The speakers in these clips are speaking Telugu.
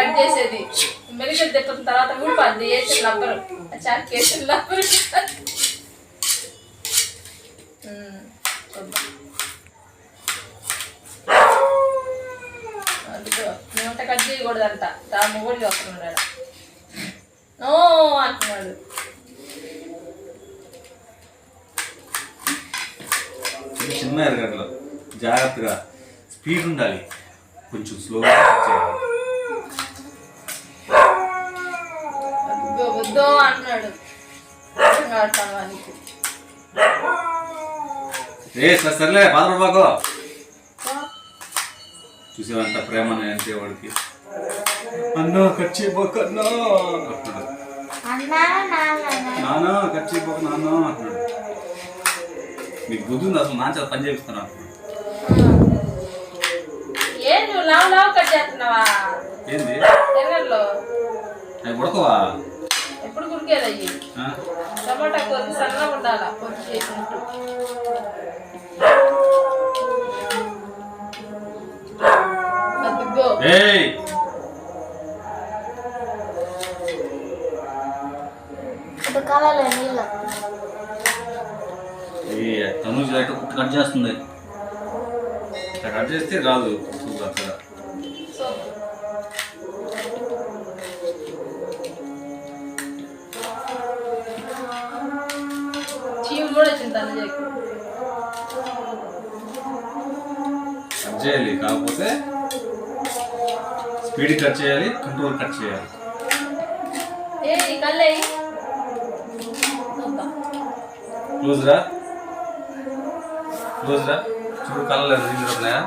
కట్ చేసేది. మెలికలు తిప్పిన తర్వాత ఊడిపోద్ది వేసిన లబ్బరు. చాక్ వేసిన లబ్బరు. మేమంట కట్ చేయకూడదంట. దా మొగుడు వస్తున్నాడు నో అంటున్నాడు. చిన్న ఎరగడ్లు జాగ్రత్తగా స్పీడ్ ఉండాలి. కొంచెం స్లోగా చేయాలి. వానికి ఏ సరే సర్లే బాధపడబాకో చూసేవంత ప్రేమ అంటే వాడికి అన్నా అంటున్నాడు. అన్నా నాన్న నాన్న. కట్ చేయబోక నాన్న అంటున్నాడు. నీకు బుద్ధి ఉంది? అసలు నాన్న చేత పని చేస్తున్నావా? ఏంది? అవి ఉడకవా? ఎప్పుడు కురికేది అయ్యి? టమాటా కొద్ది సన్నగా ఉండాలా? కొద్ది చేసినట్టు అదిగో. ఇప్పుడు ఒకటి కట్ చేస్తుంది. కట్ చేస్తే రాదు. అక్కడ కట్ చేయాలి. కాకపోతే స్పీడ్ కట్ చేయాలి కంట్రోల్ కట్ చేయాలి. క్లోజ్ రా. క్లోజ్ రా. చూడు కళ్ళలేదు నీళ్ళు ఉన్నాయా?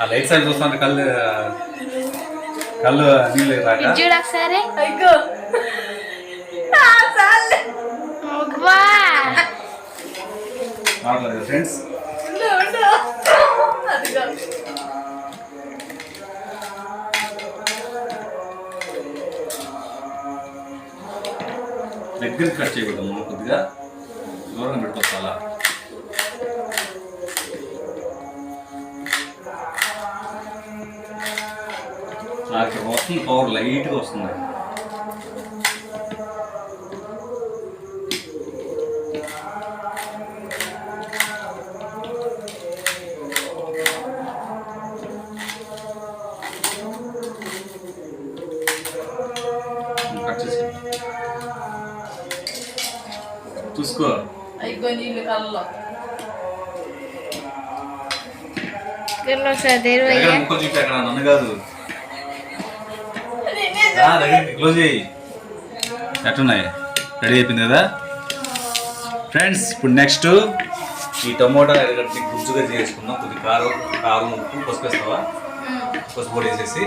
ఆ లైట్ సైడ్ చూస్తుంటే కళ్ళు కళ్ళు నీళ్ళు రాక? చూడు ఒకసారి. మాట్లాడదు ఫ్రెండ్స్ దగ్గర కట్ చేయకూడదు మనం కొద్దిగా. దూరంగా పెట్టుకోవచ్చు అలా నాకు వస్తుంది పవర్ లైట్గా వస్తుంది. కట్ చేసి చూసుకో. అయ్యో నీళ్ళు కళ్ళలో. ముక్కలు చూపి అక్కడ నన్ను కాదు. రా, దగ్గరికి క్లోజ్ చేయి. ఎట్టున్నాయి? రెడీ అయిపోయింది కదా? ఫ్రెండ్స్ ఇప్పుడు నెక్స్ట్ ఈ టమోటా ఎరగడ్డని గుజ్జుగా చేసుకుందాం. కొద్ది కారం కారం ఉప్పు పసుపు వేస్తావా? పసుపు పొడి వేసేసి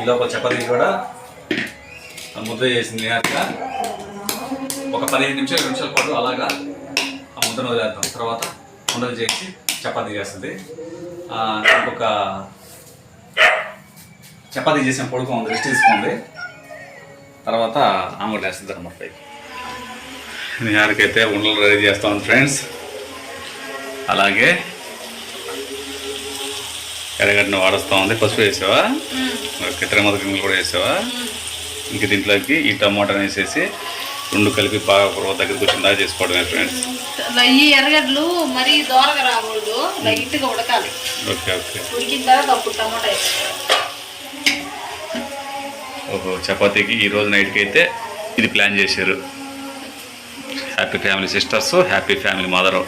ఈ లోపల చపాతీ కూడా ముద్ద చేసింది నిహారిగా ఒక పదిహేను నిమిషాలు నిమిషాల పాటు అలాగా ఆ ముద్దను వదిలేద్దాం. తర్వాత ఉండలు చేసి చపాతీ చేస్తుంది. ఇంకొక చపాతీ చేసిన పడుకోండి రెస్ట్ తీసుకోండి. తర్వాత ఆమె వేస్తుంది అనమాట నిహారికైతే ఉండలు రెడీ చేస్తాం ఫ్రెండ్స్. అలాగే ఎర్రగడ్డను వాడుస్తూ ఉంది. పసుపు వేసావా? ఓకే తిరుమల గింజలు కూడా వేసావా? ఇంక దీంట్లోకి ఈ టమాటాని వేసేసి రెండు కలిపి బాగా ఒక దగ్గరికి వచ్చిన దాకా చేసుకోవడమే ఫ్రెండ్స్ ఈ ఎర్రగడ్డలు మరీ దోరగా రాకూడదు లైట్గా ఉడకాలి. Okay okay. ఉడికిన తర్వాత అప్పుడు టమాటా ఓహో చపాతీకి ఈ రోజు నైట్కి అయితే ఇది ప్లాన్ చేశారు. Happy family sisters happy family mother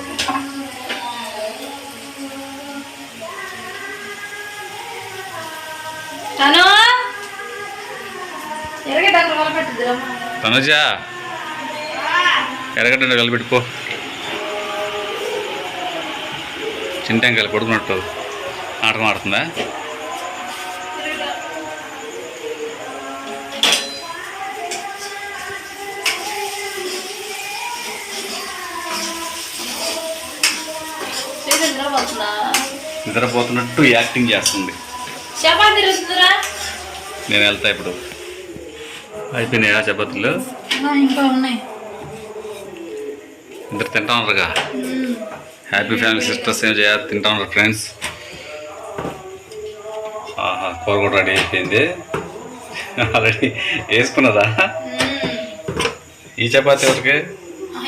తను తనుజ ఎర్రగడ్డ కలిపెట్టుకో. చింటంకాయలు పడుకున్నట్టు నాటకం ఆడుతుందా? నిద్రపోతున్నట్టు యాక్టింగ్ చేస్తుంది. నేను వెళ్తా ఇప్పుడు. అయిపోయినాయా చపాతీలు? ఇంకా ఉన్నాయి. ఇద్దరు తింటా ఉన్నారుగా హ్యాపీ ఫ్యామిలీ సిస్టర్స్ ఏం చేయాలి? తింటా ఉన్నారు ఫ్రెండ్స్ ఆహా కూర కూడా రెడీ అయిపోయింది. ఆల్రెడీ వేసుకున్నదా? ఈ చపాతీ ఒకటికి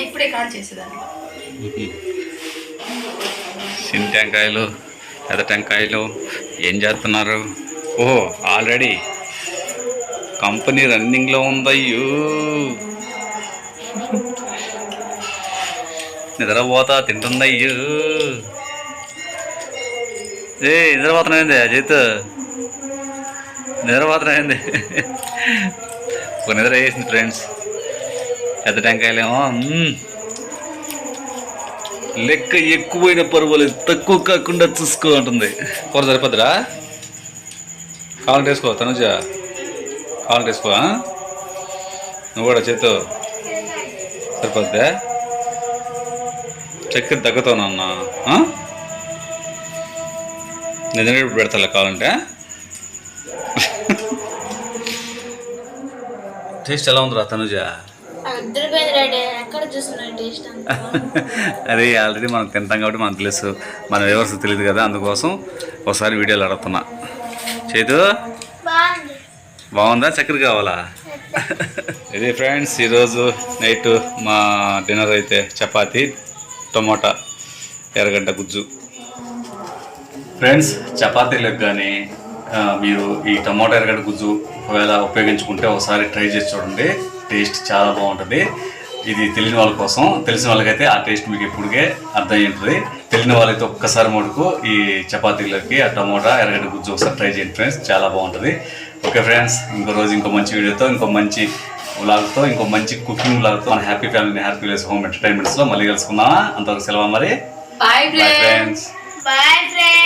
ఇప్పుడే కాల్ చేసేదాన్ని. చిన్న టెంకాయలు పెద్ద టెంకాయలు ఏం చేస్తున్నారు? ఓహో ఆల్రెడీ కంపెనీ రన్నింగ్లో ఉందయ్యో. నిద్రపోతా తింటుందయ్యో. ఏ నిద్రపోతున్నాయింది అజిత్? నిద్రపోతున్నాయింది ఒక నిద్ర వేసింది ఫ్రెండ్స్. పెద్ద టెంకాయలేమో లెక్క ఎక్కువైన పర్వాలేదు తక్కువ కాకుండా చూసుకో అంటుంది. కూర సరిపోద్దురా? కావాలంటే వేసుకో తనుజా. కావాలంటే వేసుకో ఆ? నువ్వు కూడా చేతో సరిపోద్దా? చక్కెర తగ్గుతావు నాన్న ఆ? నేను తినేటప్పుడు పెడతా కావాలంటే టేస్ట్ ఎలా ఉందిరా తనుజ? అదే ఆల్రెడీ మనం తింటాం కాబట్టి మనకు తెలుసు. మన వ్యవస్థ తెలియదు కదా అందుకోసం ఒకసారి వీడియోలు అడుగుతున్నా చేతు? బాగుందా? చక్కెర కావాలా? ఇది ఫ్రెండ్స్ ఈరోజు నైట్ మా డిన్నర్ అయితే చపాతి టమోటా ఎర్రగడ్డ గుజ్జు. ఫ్రెండ్స్ చపాతీలకు కానీ మీరు ఈ టమోటా ఎర్రగడ్డ గుజ్జు ఒకవేళ ఉపయోగించుకుంటే ఒకసారి ట్రై చేసి చూడండి. టేస్ట్ చాలా బాగుంటుంది. ఇది తెలియని వాళ్ళ కోసం. తెలిసిన వాళ్ళకైతే ఆ టేస్ట్ మీకు ఎప్పుడుకే అర్థమై ఉంటుంది తెలియని వాళ్ళైతే ఒక్కసారి మటుకు ఈ చపాతీలకి ఆ టమోటా ఎర్రగడ్డ గుజ్జు ఒకసారి ట్రై చేయండి ఫ్రెండ్స్. చాలా బాగుంటుంది. ఓకే ఫ్రెండ్స్ ఇంకో రోజు ఇంకో మంచి వీడియోతో ఇంకో మంచి వ్లాగ్తో ఇంకో మంచి కుకింగ్ వ్లాగ్తో మన happy family happy village home ఎంటర్టైన్మెంట్స్లో మళ్ళీ కలుసుకుందామా? అంతవరకు సెలవు మరి ఫ్రెండ్స్ బాయ్ ఫ్రెండ్స్